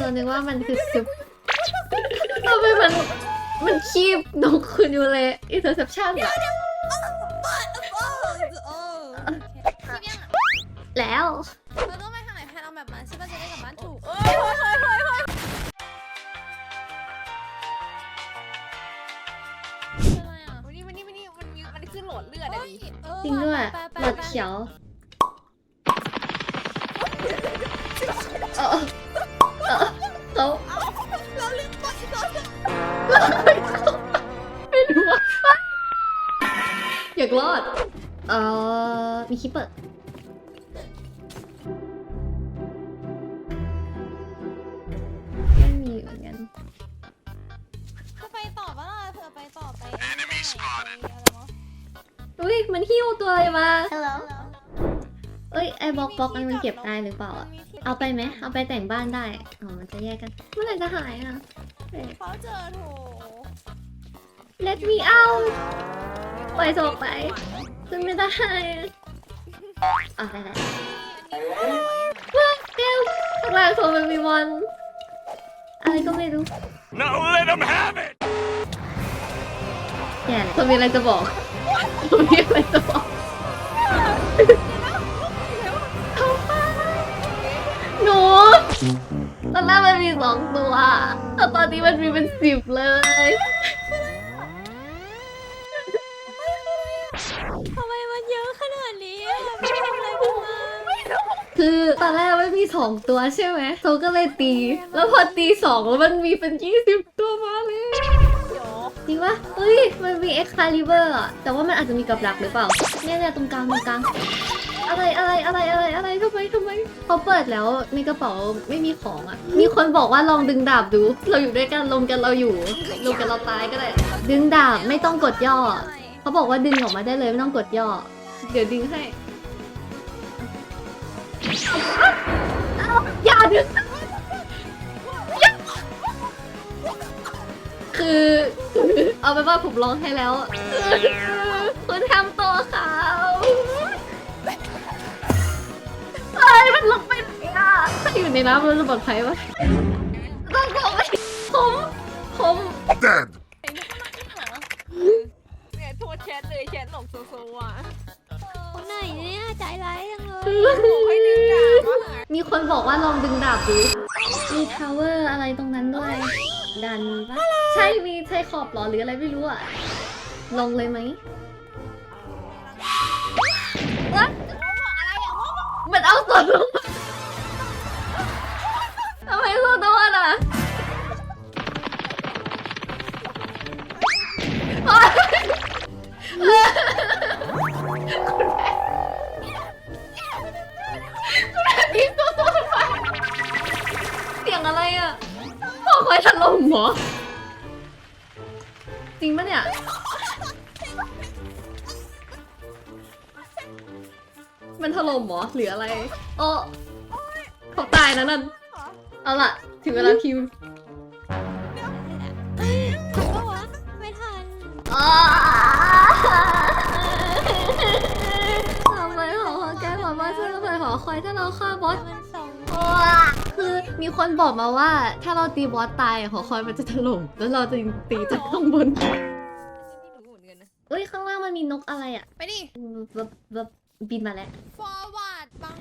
เรานึกว่ามันคือซุปทำไมมันมันคีบนกคุณอยู่เลยอินเตอร์เซปชั่นอะเออพี่เบี้ยงอะแล้วเราต้องไปทางไหนแพนเอาแบบมาใช่ป่ะจะได้กลับบ้านถูกเอ้ยเฮ้ยเฮ้ยเฮ้ยเฮ้ยอะไรอะวันนี้วันนี้วันนี้มันมีมันขึ้นโหลดเลือดอะดิจริงด้วยไปไปหลอดเขียวเออ เออเขาเราลืมกดอีกแล้วไม่รู้ว่าอยากรอด เออมีคิปเปอร์ไม่มีเหมือนกันเธอไปต่อปะล่ะเธอไปต่อไปไอ้นี่ได้ไหนไปอะไรวะอุ้ยมันหิ้วตัวอะไรมาฮัลโหลเอ้ย ไอ้บล็อกบล็อกอันมันเก็บได้หรือเปล่าอะมีที่ เอาไปไหมเอาไปแต่งบ้านได้ อ๋อ มันจะแยกกัน เมื่อไหร่จะหายอะเอ้ยเขาเจอโถ Let me out ปล่อยโซไป ขึ้นไม่ได้อะได้ได้ว้าวเดี๋ยวข้างล่างโซมันมีวันอะไรก็ไม่รู้ Now let him have it! แย่เลยคนมีอะไรจะบอกคนมีอะไรจะบอก ตอนแรกมันมีสองตัวแต่ตอนนี้มันมีเป็นสิบเลยทำไมมันเยอะขนาดนี้อะไม่ทำอะไรกันมาคือตอนแรกมันมีสองตัวใช่ไหมโซก็เลยตี แล้วพอตีสองแล้วมันมีเป็นยี่สิบตัวมาเลยเดี๋ยว จริงปะเฮ้ย มันมี Excalibur อะแต่ว่ามันอาจจะมีกับดักหรือเปล่าเนี่ยเนี่ยตรงกลางตรงกลาง อะไรอะไรอะไรอะไรอะไรทำไมทำไมเขาเปิดแล้วในกระเป๋าไม่มีของอะมีคนบอกว่าลองดึงดาบดู เราอยู่ด้วยกันลงกันเราอยู่ลงกันเราตายก็ได้ ดึงดาบไม่ต้องกดย่อ เขาบอกว่าดึงออกมาได้เลยไม่ต้องกดย่อ เดี๋ยวดึงให้อย่าดึง คือคือ เอาไปนว่าผมร้องให้แล้ว คุณทำตัวเขาเอ้ยมันลงไปไหนอะถ้าอยู่ในน้ำมันจะปลอดภัยปะต้องบอกไปผมผม Dead! เนี่ยโทษแชทเลยแชทหลงโซโซอะคนไหนเนี่ยใจร้ายจังเลยบอกให้ดึงดาบว่าหามีคนบอกว่าลองดึงดาบดูมีทาวเวอร์อะไรตรงนั้นด้วย ดันปะใช่มีใช่ขอบเหรอหรืออะไรไม่รู้อะลงเลยไหมวะมันเอาสดลงมาทำไมโซโดนอะโอ๊ยนี่โซโดนมาเสียงอะไรอะพ่อ คอยถล่มเหรอ จริงปะเนี่ย มันถล่มเหรอหรืออะไรโอ้เขาตายนะนั่น เอาล่ะ ถึงเวลาคิวเฮ้ยถูกปะวะไม่ทันอ้าทำไมหอแกบอกว่าช่วยเราไปหอคอยถ้าเราฆ่าบอสมันสอง คือมีคนบอกมาว่า ถ้าเราตีบอสตายหอคอยมันจะถล่มแล้วเราจะตีจากข้างบนไม่รู้เหมือนกันนะ เอ้ยข้างล่างมันมีนกอะไรอะไปดิ แบบแบบบินมาแล้ว forward บัง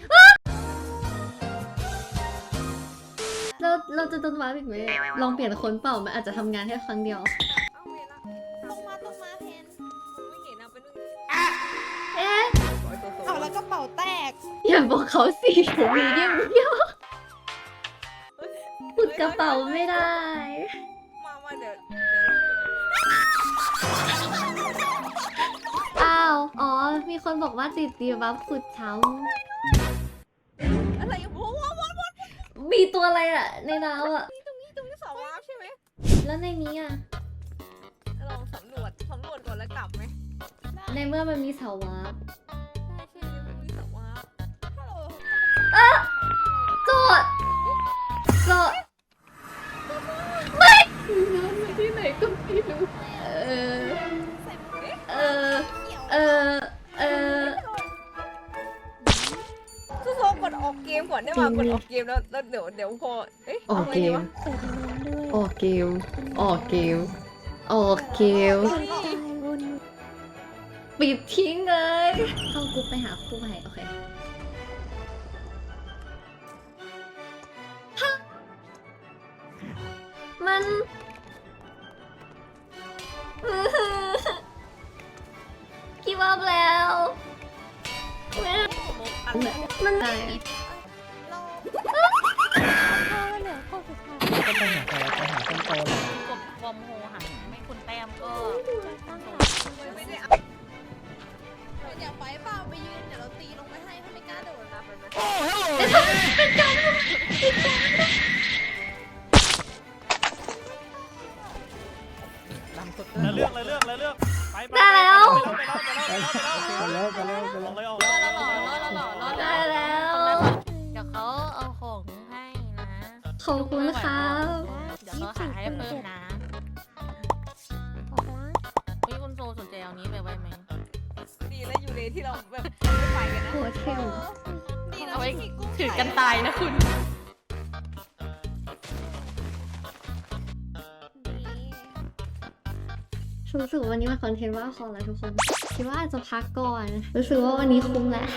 เราเราจะโดนว้าร์ปอีกไหมลองเปลี่ยนคนเปล่ามันอาจจะทำงานแค่ครั้งเดียว เอาเวลาลงมาลงมาเพนไม่เห็นนะเป็นเรื่องเอ๊ะ เอาแล้วกระเป๋าแตกอย่าบอกเขาสิผมมีเยี่ยมเยี่ยมปุด กระเป๋าไม่ได้ มามาเดี๋ยวอ้าว อ๋อ มีคนบอกว่าติดดีบัฟขุดช้อะไรโอ้โหวนวนำมีตัวอะไรอะในน้ำอะตรงนี้ตรงนี้สาวว้าวใช่ไหมแล้วในนี้อะลองสำรวจสำรวจก่อนแล้วกลับไหมในเมื่อมันมีเสาวาร์ป กดออกเกมก่อนได้จริว่างกดออกเกมแล้วแล้วเดี๋ยวเดี๋ยวพอเอ๊ะออกเกมเสียงน้องด้วยออกเกม ออกเกม ออกเกม ตายวนปิดทิ้งเลย เข้ากรุ๊ปไปหาคู่ให้โอเคฮะมันอื้อหือกี่รอบแล้วแม่อันไหนมัน ไหนเราเราเหลือคนสุดท้ายก็ไปหาใครไปหาต้นโตเลยกดวอมโฮหันไม่คุณแต้มก็ตั้งหลักไม่ได้เอาอยากไปเปล่าไปยืนเดี๋ยวเราตีลงไปให้ถ้าไม่กล้าโดดนะไปไห ขอบคุณครับเดี๋ยวเขาหาให้เพิ่มนะออกละเฮ้ยคุณโซสนใจเอานี้ไปไว้ไหมดีแล้วอยู่ในที่เราแบบไม่ไปกันนะโหเทลดีนะเอาไว้ที่มีกุ้งถือกันตายนะคุณรู้สึกว่าวันนี้มันคอนเทนต์ว่าคอแล้วทุกคน คิดว่าอาจจะพักก่อน รู้สึกว่าวันนี้คุ้มแล้ว